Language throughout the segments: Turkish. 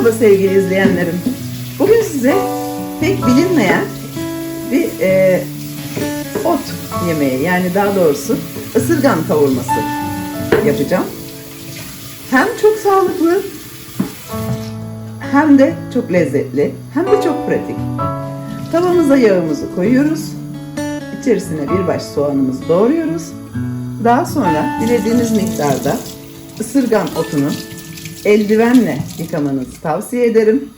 Merhaba sevgili izleyenlerim. Bugün size pek bilinmeyen bir e, ot yemeği yani daha doğrusu ısırgan kavurması yapacağım. Hem çok sağlıklı hem de çok lezzetli hem de çok pratik. Tavamıza yağımızı koyuyoruz. İçerisine bir baş soğanımızı doğruyoruz. Daha sonra dilediğiniz miktarda ısırgan otunu eldivenle yıkamanızı tavsiye ederim.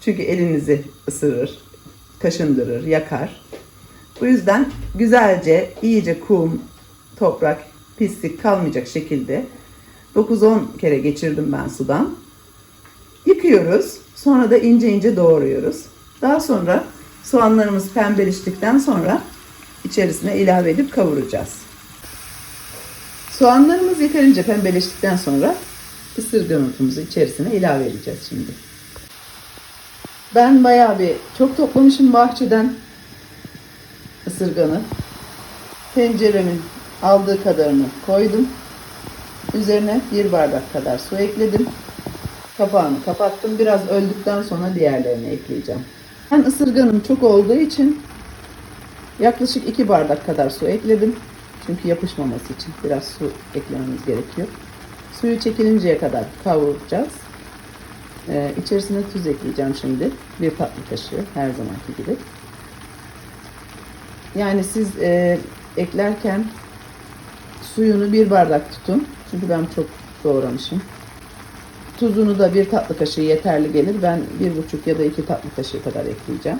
Çünkü elinizi ısırır, kaşındırır, yakar. Bu yüzden güzelce, iyice kum, toprak, pislik kalmayacak şekilde 9-10 kere geçirdim ben sudan. Yıkıyoruz. Sonra da ince ince doğruyoruz. Daha sonra soğanlarımız pembeleştikten sonra içerisine ilave edip kavuracağız. Soğanlarımız yeterince pembeleştikten sonra ısırgan otumuzu içerisine ilave edeceğiz şimdi. Ben bayağı bir çok toplamışım bahçeden ısırganı. Tenceremin aldığı kadarını koydum. Üzerine bir bardak kadar su ekledim. Kapağını kapattım. Biraz öldükten sonra diğerlerini ekleyeceğim. Ben ısırganım çok olduğu için yaklaşık 2 bardak kadar su ekledim. Çünkü yapışmaması için biraz su eklememiz gerekiyor. Suyu çekilinceye kadar kavuracağız. Ee, içerisine tuz ekleyeceğim şimdi. Bir tatlı kaşığı her zamanki gibi. Yani siz e, eklerken suyunu bir bardak tutun. Çünkü ben çok doğramışım. Tuzunu da bir tatlı kaşığı yeterli gelir. Ben bir buçuk ya da iki tatlı kaşığı kadar ekleyeceğim.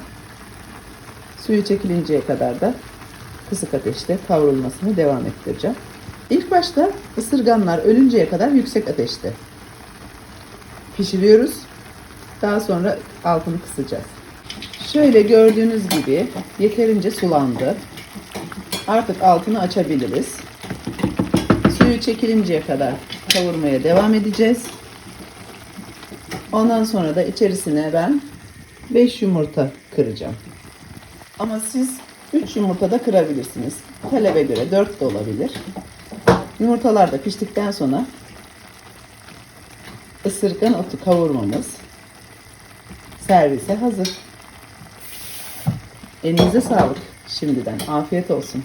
Suyu çekilinceye kadar da kısık ateşte kavrulmasını devam ettireceğim. İlk başta ısırganlar ölünceye kadar yüksek ateşte pişiriyoruz. Daha sonra altını kısacağız. Şöyle gördüğünüz gibi yeterince sulandı. Artık altını açabiliriz. Suyu çekilinceye kadar kavurmaya devam edeceğiz. Ondan sonra da içerisine ben 5 yumurta kıracağım. Ama siz 3 yumurta da kırabilirsiniz. Talebe göre 4 de olabilir. Yumurtalar da piştikten sonra ısırgan otu kavurmamız servise hazır. Elinize sağlık şimdiden. Afiyet olsun.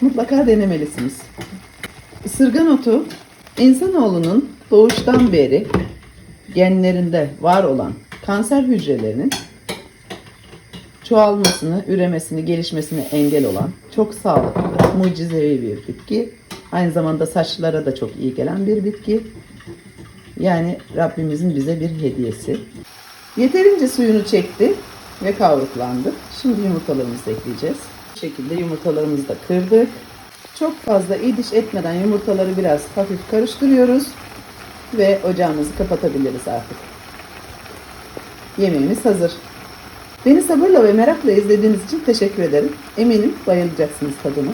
Mutlaka denemelisiniz. Isırgan otu insanoğlunun doğuştan beri genlerinde var olan kanser hücrelerinin çoğalmasını, üremesini, gelişmesine engel olan çok sağlıklı, mucizevi bir bitki. Aynı zamanda saçlara da çok iyi gelen bir bitki. Yani Rabbimizin bize bir hediyesi. Yeterince suyunu çekti ve kavruklandı. Şimdi yumurtalarımızı ekleyeceğiz. Bu şekilde yumurtalarımızı da kırdık. Çok fazla idiş etmeden yumurtaları biraz hafif karıştırıyoruz. Ve ocağımızı kapatabiliriz artık. Yemeğimiz hazır. Beni sabırla ve merakla izlediğiniz için teşekkür ederim. Eminim bayılacaksınız tadına.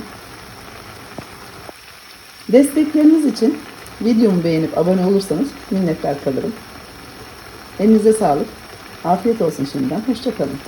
Destekleriniz için videomu beğenip abone olursanız minnettar kalırım. Elinize sağlık. Afiyet olsun şimdiden. Hoşçakalın.